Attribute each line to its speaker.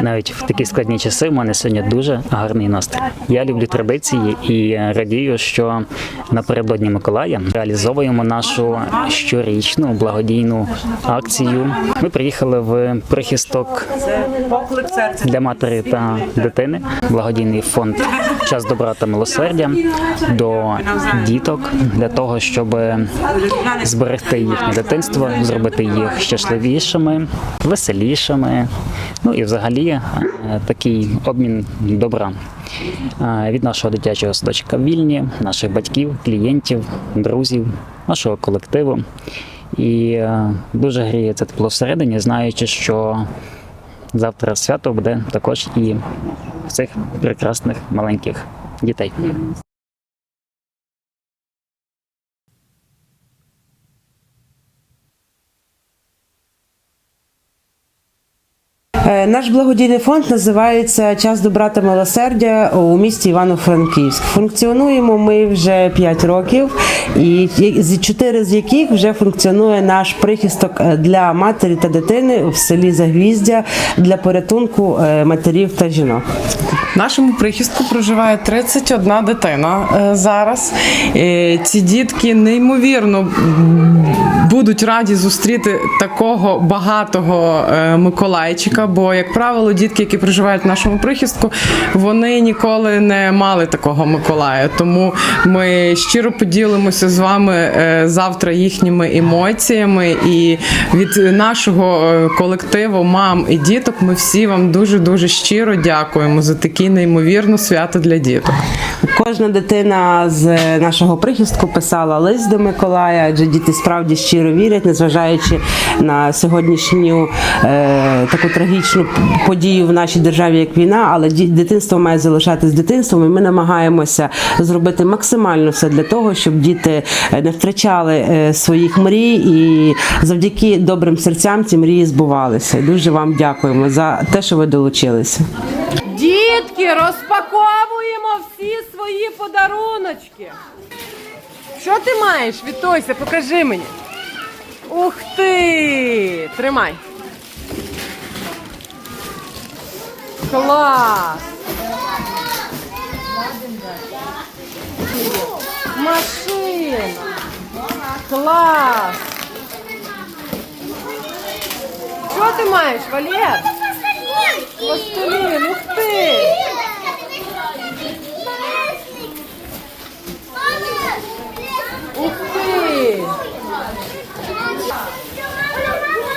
Speaker 1: навіть в такі складні часи в мене сьогодні дуже гарний настрій. Я люблю традиції і радію, що напередодні Миколая реалізовуємо нашу щорічну благодійну акцію. Ми приїхали в прихисток для матері та дитини, благодійний фонд Час добра та милосердя до діток для того, щоб зберегти їхнє дитинство, зробити їх щасливішими, веселішими. Ну і взагалі е, такий обмін добра е, від нашого дитячого садочка вільні, наших батьків, клієнтів, друзів, нашого колективу. І е, дуже гріє це тепло всередині, знаючи, що завтра свято буде також і цих прекрасних маленьких дітей.
Speaker 2: Наш благодійний фонд називається Час добра та милосердя у місті Івано-Франківськ. Функціонуємо ми вже 5 років, і з- чотири з яких вже функціонує наш прихисток е, для матері та дитини в селі Загвіздя для порятунку е, матерів та жінок.
Speaker 3: Нашому прихистку проживає 31 дитина е, зараз. Е, Ці дітки неймовірно будуть раді зустріти такого багатого е, Миколайчика. Бо, як правило, дітки, які проживають в нашому прихистку, вони ніколи не мали такого Миколая. Тому ми щиро поділимося з вами завтра їхніми емоціями. І від нашого колективу мам і діток ми всі вам дуже дуже щиро дякуємо за такі неймовірно свято для діток.
Speaker 2: Кожна дитина з нашого прихистку писала лист до Миколая, адже діти справді щиро вірять, незважаючи на сьогоднішню е, таку трагічну подію в нашій державі, як війна, але дитинство має залишатись дитинством, і ми намагаємося зробити максимально все для того, щоб діти е, не втрачали е, своїх мрій, і завдяки добрим серцям ці мрії збувалися. Дуже вам дякуємо за те, що ви долучилися.
Speaker 4: Дітки, розпаковуємо всі свої подаруночки. Що ти маєш, Вітойся, покажи мені. Ух ти! Тримай. Клас! Машина! Клас! Що ти маєш, Валер? Пластилін,